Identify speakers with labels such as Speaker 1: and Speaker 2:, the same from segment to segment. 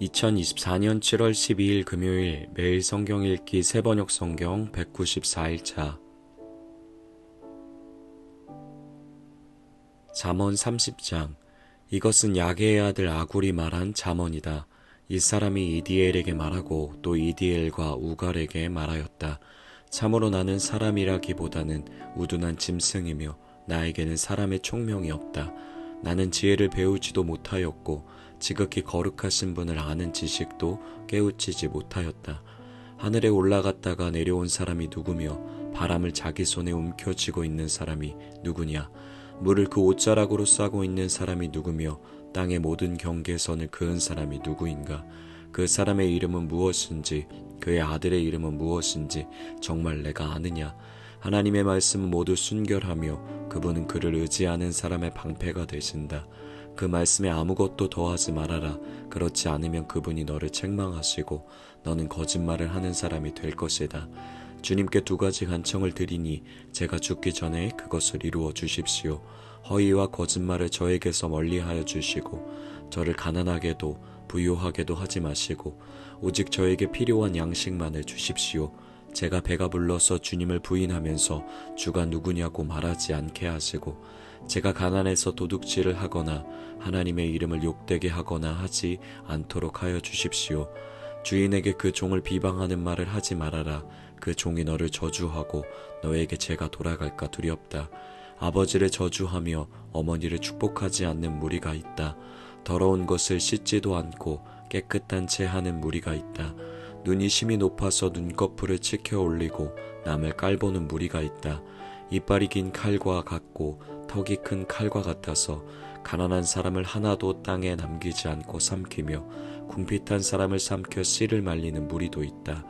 Speaker 1: 2024년 7월 12일 금요일 매일 성경 읽기 세번역 성경 194일차 잠언 30장 이것은 야게의 아들 아굴이 말한 잠언이다. 이 사람이 이디엘에게 말하고 또 이디엘과 우갈에게 말하였다. 참으로 나는 사람이라기보다는 우둔한 짐승이며 나에게는 사람의 총명이 없다. 나는 지혜를 배우지도 못하였고 지극히 거룩하신 분을 아는 지식도 깨우치지 못하였다. 하늘에 올라갔다가 내려온 사람이 누구며 바람을 자기 손에 움켜쥐고 있는 사람이 누구냐? 물을 그 옷자락으로 싸고 있는 사람이 누구며 땅의 모든 경계선을 그은 사람이 누구인가? 그 사람의 이름은 무엇인지 그의 아들의 이름은 무엇인지 정말 내가 아느냐? 하나님의 말씀은 모두 순결하며 그분은 그를 의지하는 사람의 방패가 되신다. 그 말씀에 아무것도 더하지 말아라. 그렇지 않으면 그분이 너를 책망하시고 너는 거짓말을 하는 사람이 될 것이다. 주님께 두 가지 간청을 드리니 제가 죽기 전에 그것을 이루어 주십시오. 허위와 거짓말을 저에게서 멀리하여 주시고 저를 가난하게도 부유하게도 하지 마시고 오직 저에게 필요한 양식만을 주십시오. 제가 배가 불러서 주님을 부인하면서 주가 누구냐고 말하지 않게 하시고 제가 가난해서 도둑질을 하거나 하나님의 이름을 욕되게 하거나 하지 않도록 하여 주십시오. 주인에게 그 종을 비방하는 말을 하지 말아라. 그 종이 너를 저주하고 너에게 죄가 돌아갈까 두렵다. 아버지를 저주하며 어머니를 축복하지 않는 무리가 있다. 더러운 것을 씻지도 않고 깨끗한 채 하는 무리가 있다. 눈이 심히 높아서 눈꺼풀을 치켜 올리고 남을 깔보는 무리가 있다. 이빨이 긴 칼과 같고 턱이 큰 칼과 같아서 가난한 사람을 하나도 땅에 남기지 않고 삼키며 궁핍한 사람을 삼켜 씨를 말리는 무리도 있다.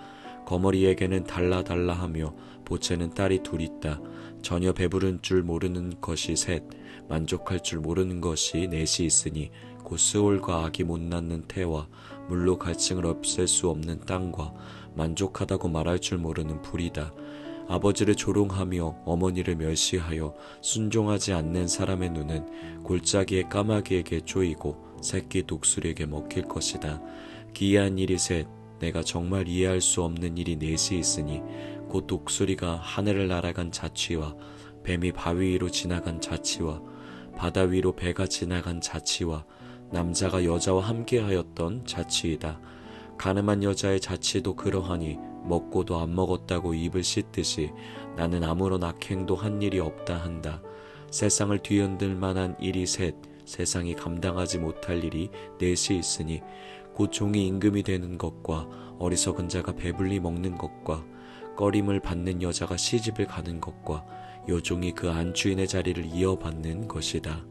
Speaker 1: 거머리에게는 달라 달라 하며 보채는 딸이 둘 있다. 전혀 배부른 줄 모르는 것이 셋, 만족할 줄 모르는 것이 넷이 있으니 곧 스올과 악이 못 낳는 태와 물로 갈증을 없앨 수 없는 땅과 만족하다고 말할 줄 모르는 불이다. 아버지를 조롱하며 어머니를 멸시하여 순종하지 않는 사람의 눈은 골짜기의 까마귀에게 쪼이고 새끼 독수리에게 먹힐 것이다. 기이한 일이 셋, 내가 정말 이해할 수 없는 일이 넷이 있으니 곧 독수리가 하늘을 날아간 자취와 뱀이 바위 위로 지나간 자취와 바다 위로 배가 지나간 자취와 남자가 여자와 함께하였던 자취이다. 가늠한 여자의 자취도 그러하니 먹고도 안 먹었다고 입을 씻듯이 나는 아무런 악행도 한 일이 없다 한다. 세상을 뒤흔들 만한 일이 셋, 세상이 감당하지 못할 일이 넷이 있으니 곧 종이 임금이 되는 것과 어리석은 자가 배불리 먹는 것과 꺼림을 받는 여자가 시집을 가는 것과 여종이 그 안주인의 자리를 이어받는 것이다.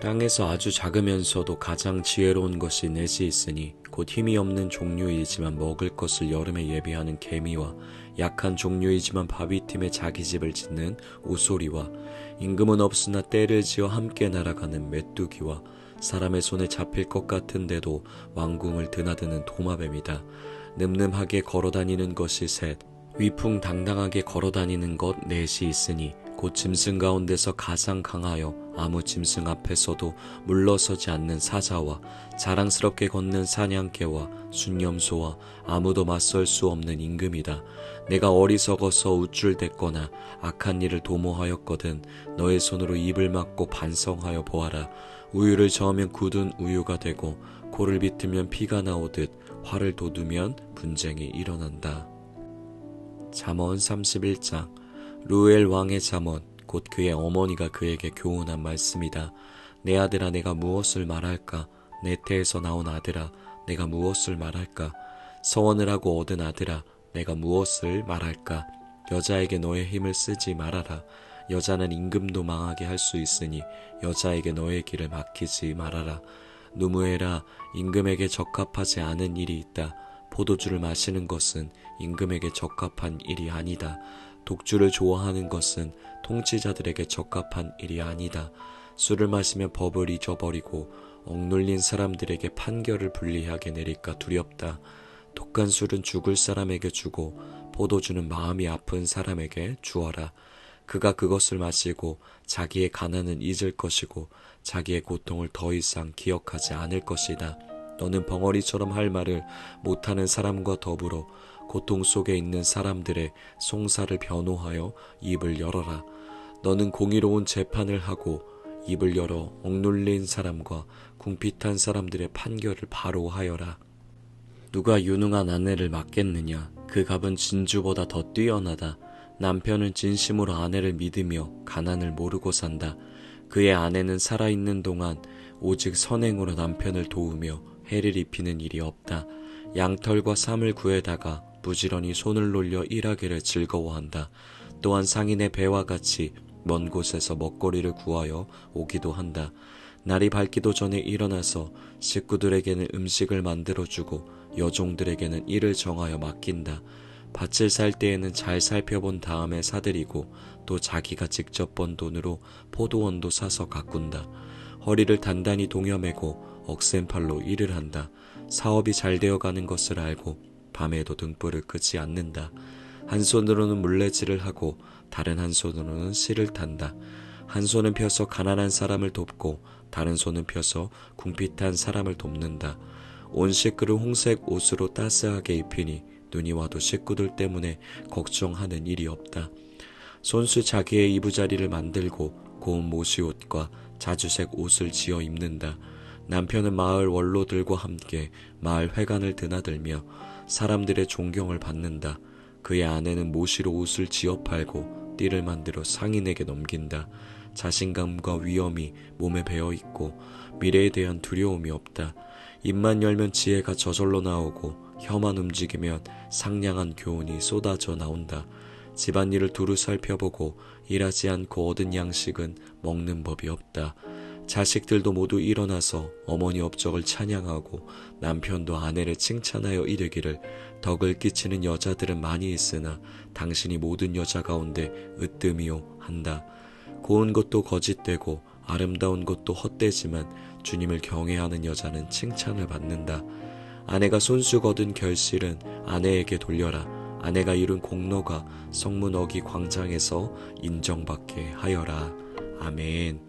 Speaker 1: 땅에서 아주 작으면서도 가장 지혜로운 것이 넷이 있으니 곧 힘이 없는 종류이지만 먹을 것을 여름에 예비하는 개미와 약한 종류이지만 바위팀에 자기 집을 짓는 우소리와 임금은 없으나 때를 지어 함께 날아가는 메뚜기와 사람의 손에 잡힐 것 같은데도 왕궁을 드나드는 도마뱀이다. 늠름하게 걸어다니는 것이 셋, 위풍당당하게 걸어다니는 것 넷이 있으니 곧 짐승 가운데서 가장 강하여 아무 짐승 앞에서도 물러서지 않는 사자와 자랑스럽게 걷는 사냥개와 순념소와 아무도 맞설 수 없는 임금이다. 내가 어리석어서 우쭐댔거나 악한 일을 도모하였거든 너의 손으로 입을 막고 반성하여 보아라. 우유를 저으면 굳은 우유가 되고 코를 비틀면 피가 나오듯 화를 돋우면 분쟁이 일어난다. 잠언 31장 루엘 왕의 잠언 곧 그의 어머니가 그에게 교훈한 말씀이다. 내 아들아 내가 무엇을 말할까? 내 태에서 나온 아들아 내가 무엇을 말할까? 서원을 하고 얻은 아들아 내가 무엇을 말할까? 여자에게 너의 힘을 쓰지 말아라. 여자는 임금도 망하게 할 수 있으니 여자에게 너의 길을 맡기지 말아라. 누무해라 임금에게 적합하지 않은 일이 있다. 포도주를 마시는 것은 임금에게 적합한 일이 아니다. 독주를 좋아하는 것은 통치자들에게 적합한 일이 아니다. 술을 마시며 법을 잊어버리고 억눌린 사람들에게 판결을 불리하게 내릴까 두렵다. 독한 술은 죽을 사람에게 주고 포도주는 마음이 아픈 사람에게 주어라. 그가 그것을 마시고 자기의 가난은 잊을 것이고 자기의 고통을 더 이상 기억하지 않을 것이다. 너는 벙어리처럼 할 말을 못하는 사람과 더불어 고통 속에 있는 사람들의 송사를 변호하여 입을 열어라. 너는 공의로운 재판을 하고 입을 열어 억눌린 사람과 궁핍한 사람들의 판결을 바로 하여라. 누가 유능한 아내를 맡겠느냐? 그 값은 진주보다 더 뛰어나다. 남편은 진심으로 아내를 믿으며 가난을 모르고 산다. 그의 아내는 살아있는 동안 오직 선행으로 남편을 도우며 해를 입히는 일이 없다. 양털과 쌈을 구해다가 부지런히 손을 놀려 일하기를 즐거워한다. 또한 상인의 배와 같이 먼 곳에서 먹거리를 구하여 오기도 한다. 날이 밝기도 전에 일어나서 식구들에게는 음식을 만들어주고 여종들에게는 일을 정하여 맡긴다. 밭을 살 때에는 잘 살펴본 다음에 사들이고 또 자기가 직접 번 돈으로 포도원도 사서 가꾼다. 허리를 단단히 동여매고 억센 팔로 일을 한다. 사업이 잘 되어가는 것을 알고 밤에도 등불을 끄지 않는다. 한 손으로는 물레질을 하고 다른 한 손으로는 실을 탄다. 한 손은 펴서 가난한 사람을 돕고 다른 손은 펴서 궁핍한 사람을 돕는다. 온 식구를 홍색 옷으로 따스하게 입히니 눈이 와도 식구들 때문에 걱정하는 일이 없다. 손수 자기의 이부자리를 만들고 고운 모시옷과 자주색 옷을 지어 입는다. 남편은 마을 원로들과 함께 마을 회관을 드나들며 사람들의 존경을 받는다. 그의 아내는 모시로 옷을 지어 팔고 띠를 만들어 상인에게 넘긴다. 자신감과 위엄이 몸에 배어 있고 미래에 대한 두려움이 없다. 입만 열면 지혜가 저절로 나오고 혀만 움직이면 상냥한 교훈이 쏟아져 나온다. 집안일을 두루 살펴보고 일하지 않고 얻은 양식은 먹는 법이 없다. 자식들도 모두 일어나서 어머니 업적을 찬양하고 남편도 아내를 칭찬하여 이르기를 덕을 끼치는 여자들은 많이 있으나 당신이 모든 여자 가운데 으뜸이요 한다. 고운 것도 거짓되고 아름다운 것도 헛되지만 주님을 경외하는 여자는 칭찬을 받는다. 아내가 손수 거둔 결실은 아내에게 돌려라. 아내가 이룬 공로가 성문 어기 광장에서 인정받게 하여라. 아멘.